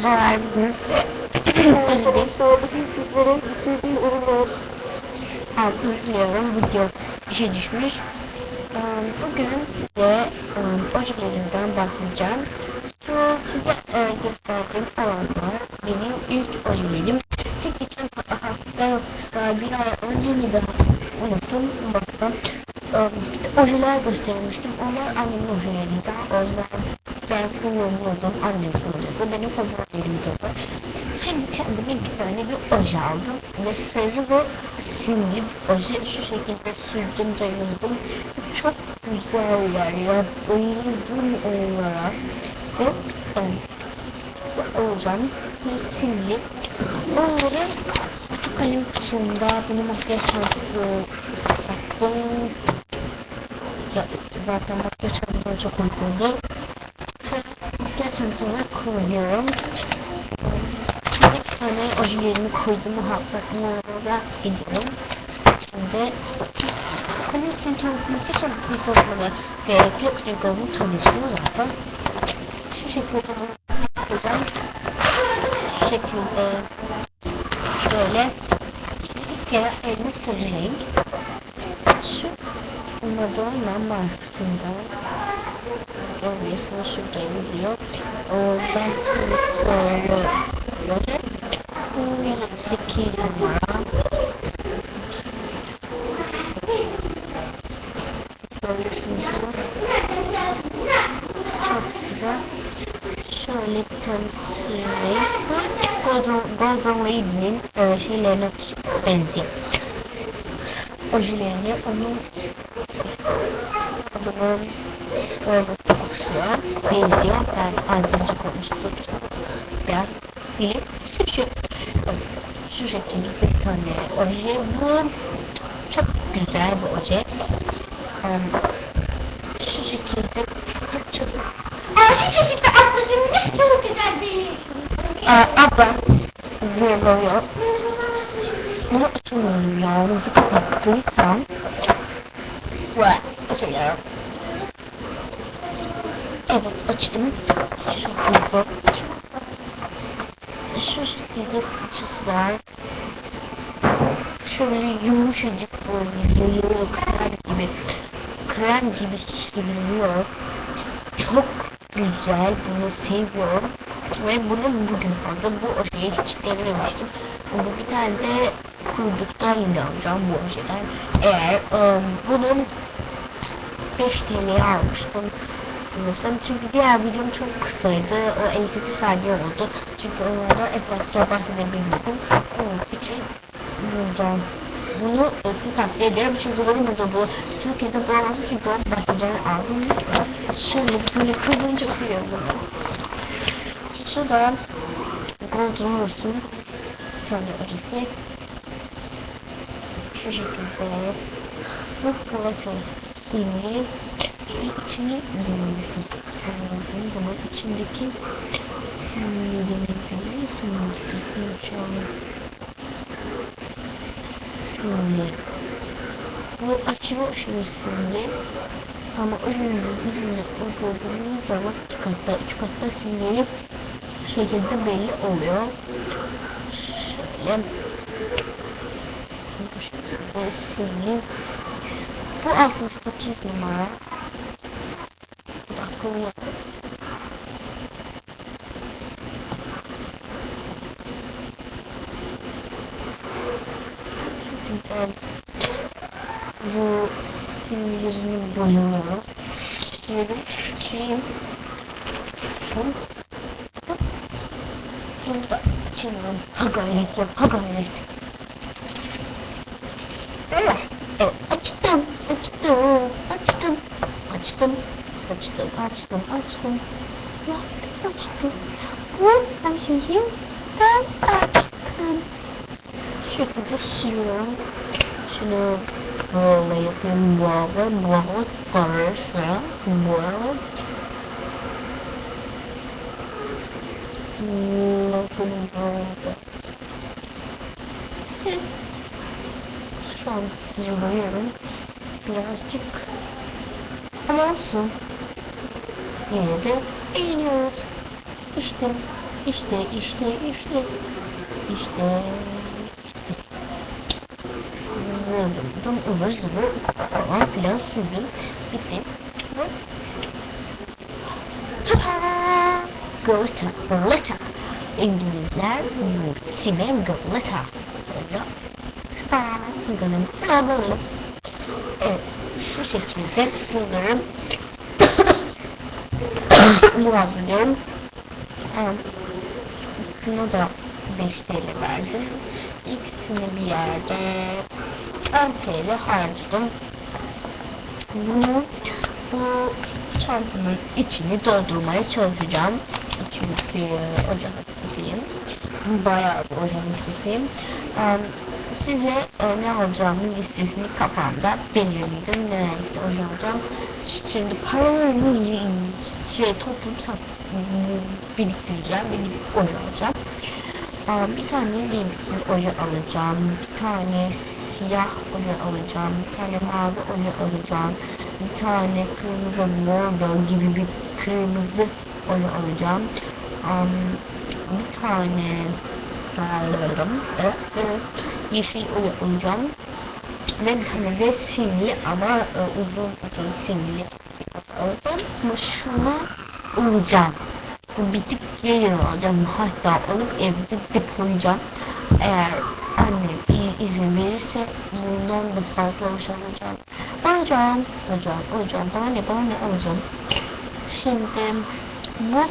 Bugün Arkadaşlar bugün sizlere bitirdiğim ürünler siliyorum video işe düşmüş. Bugün size e, ojelerimden bahsedeceğim. Şu size gösterdiğim olanlar benim ilk ojelerim. Tek geçen hafta yoksa bir ay önce mi daha unuttum baktım. Ojeler göstermiştim. Onlar annemin ojeleriydi. O yüzden ben kullanıyordum. Annem kullanacaktı. Benim favorilerimdi o. Şimdi kendime bir tane bir oje aldım. Ve sarı ve simli bir oje. Şu şekilde sürdüm, cayıldım. Çok güzeller ya. Bayıldım onlara. Ve um, alacağım. Bir simli. Onları küçük kalem kutumda bunu makyaj çantası sattım. Ya, zaten makyaj çok uygundu. Çantasına koyuyorum. Şimdi bir tane ojelerimi koydum. Hafızatımı da gidiyorum. Şimdi makyaj çantasını çalışmada gerek yok çünkü onu tanıyorsunuz zaten. Şu şekilde yapacağım. Şu şekilde böyle bir kere elini sarılayım. Şu Madonna markasından görüyorsunuz şurada yazıyor. Böyle bu 108 numara görüyorsunuz çok güzel. Şöyle bir tane süreyim Golden, Golden Lady'nin e, şeylerine benziyor ojelerini onun adının forması okşuyor. Benziyor. Ben az önce konuştuk. Biraz değil. Şu, şu şekilde bir tane oje. Bu çok güzel bir oje. Um, şu şekilde parçası. Aa, şu şekilde ablacığım ne çok güzel bir Aa, abla zırlıyor. Bunu açamıyorum ya. Müzik kapattıysam. Ve açıyorum. Evet açtım. Şu şekilde. Şu şekilde fıçısı var. Şöyle yumuşacık böyle yayılıyor krem gibi. Krem gibi sürülüyor. Çok güzel. Bunu seviyorum. Ve bunu bugün aldım. Bu ojeyi hiç denememiştim. Bu bir tane de kurduktan yine alacağım bu ojeden. Eğer um, bunun 5 TL'ye almıştım sanırsam. Çünkü diğer videom çok kısaydı. O 58 saniye oldu. Çünkü onlardan etraflıca bahsedebilmedim. Onun için buradan bunu e, size tavsiye ederim. Çünkü benim burada bu Türkiye'de bulamazsın çünkü o başlıcını aldım. Şöyle tane kırdığını çok seviyorum. Şuradan Golden Rose'un tane acısı. Şu şekilde bu Galata simli içini anladığım zaman içindeki simlerini görüyorsunuz. Şu an simli. Bu aşırı simli. Ama önümüzün üzerine uyguladığımız zaman iki katta, üç katta simleyip şekilde belli oluyor. Şöyle bu şekilde sileyim. Bu 68 numara. Da akıllı. Güzel. Bu sinirini boyuyorum. Şöyle çekeyim. Şöyle. Burada açıyorum. Ha gayret yap. Ha gayret. Evet. Evet. Açtım. Açtım. Açtım. Açtım. Açtım. Açtım. Açtım. Ya açtım. Bu açayım. Ben açtım. Şekilde sürüyorum. Şunu böyle yapıyorum. Böyle böyle kararsa böyle Bakın böyle. Şu an sürüyorum. Birazcık. Ama olsun. Yine de eğiliyoruz. İşte İşte, işte, işte. İşte. Zırdım, ıvır zıvır falan filan sürdüm. Bitti. Tada! Glitter, glitter. İngilizler glitter söylüyor. Bakalım, bakalım. Evet, şu şekilde bunları muhabbediyorum. Um, şunu da 5 TL verdim. İkisini bir yerde 10 TL harcadım. Bunu bu çantanın içini doldurmaya çalışacağım. Çünkü ocak hastasıyım. Bayağı bir ocak. Um, size e, ne alacağımın listesini kafamda belirledim. Ne renkte oje alacağım. Şimdi paralarımı y- şey toplayıp sat, biriktireceğim. gidip oje alacağım. Um, bir tane renksiz oje alacağım. Bir tane siyah oje alacağım. Bir tane mavi oje alacağım. Bir tane kırmızı bordo gibi bir kırmızı oje alacağım. Um, bir tane yeşil oje alacağım. Ve bir tane de ama e, uzun uzun simli Ama şunu alacağım. Bu bitik geri alacağım. Hatta alıp evde depolayacağım. Eğer annem iyi izin verirse bundan da fazla hoş alacağım. Alacağım, alacağım. Bana ne, bana ne alacağım. Şimdi bu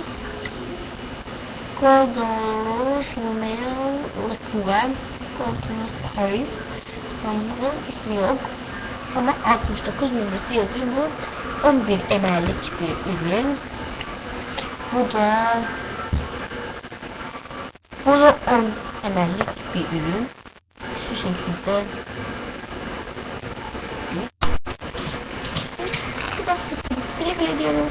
Goldorus Lumeon Liquid Goldorus Paris Bunun ismi yok. Ama 69 numarası yazıyor. Bu 11 ml'lik bir ürün. Bu da bu da 10 ml'lik bir ürün. Şu şekilde biraz güle güle diyorum.